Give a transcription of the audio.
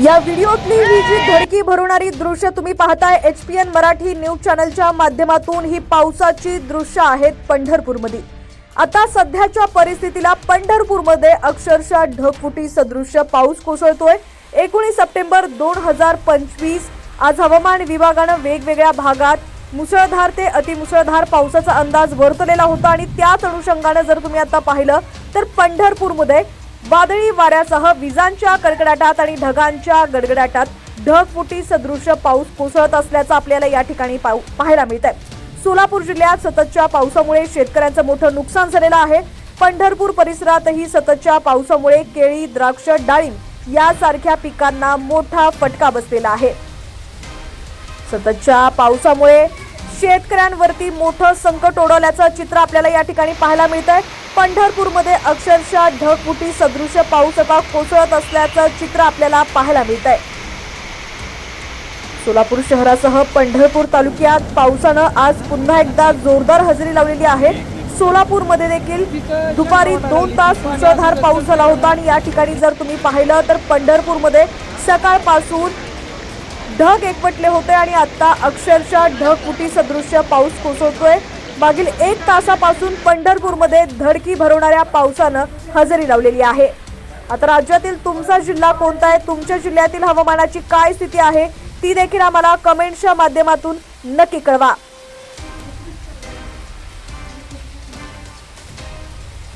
या व्हिडिओतली ही जी धडकी भरवणारी दृश्य तुम्ही पाहताय H P N Marathi news चॅनलच्या माध्यमातून ही पावसाची दृश्य आहेत पंढरपूरमध्ये. आता सध्याच्या परिस्थितीला पंढरपूरमध्ये अक्षरशः ढगफुटी सदृश्य पाऊस कोसळतोय. एकोणीस सप्टेंबर दोन हजार पंचवीस आज हवामान विभागानं वेगवेगळ्या भागात मुसळधार ते अतिमुसळधार पावसाचा अंदाज वर्तलेला होता आणि त्याच अनुषंगानं जर तुम्ही आता पाहिलं तर पंढरपूरमध्ये वादळी वाऱ्यासह विजांच्या कडकडाटात आणि ढगांच्या गडगडाटात ढगफुटी सदृश पाऊस कोसळत असल्याचं आपल्याला या ठिकाणी पाहायला मिळत आहे सोलापूर जिल्ह्यात सततच्या पावसामुळे शेतकऱ्यांचं मोठं नुकसान झालेलं आहे. पंढरपूर परिसरातही सततच्या पावसामुळे केळी द्राक्ष डाळिंब यासारख्या पिकांना मोठा फटका बसलेला आहे. सततच्या पावसामुळे शेतकऱ्यांवरती मोठं संकट ओढवल्याचं चित्र आपल्याला या ठिकाणी पाहायला मिळत आहे पंढरपूरमध्ये अक्षरशः ढगफुटी सदृश पाऊस आता कोसळत असल्याचं चित्र आपल्याला पाहायला मिळत आहे सोलापूर शहरासह पंढरपूर तालुक्यात पावसानं आज पुन्हा एकदा जोरदार हजेरी लावलेली आहे. सोलापूरमध्ये देखील दुपारी दोन तास मुसळधार पाऊस झाला होता आणि या ठिकाणी जर तुम्ही पाहिलं तर पंढरपूरमध्ये सकाळपासून ढग एकवटले होते आणि आता अक्षरशः ढगफुटी सदृश्य पाऊस कोसळतोय. मागील एक तासापासून पंढरपूरमध्ये धडकी भरवणाऱ्या पावसानं हजेरी लावलेली आहे. आता राज्यातील तुमचा जिल्हा कोणता आहे? तुमच्या जिल्ह्यातील हवामानाची काय स्थिती आहे? ती देखील आम्हाला कमेंटच्या माध्यमातून नक्की कळवा.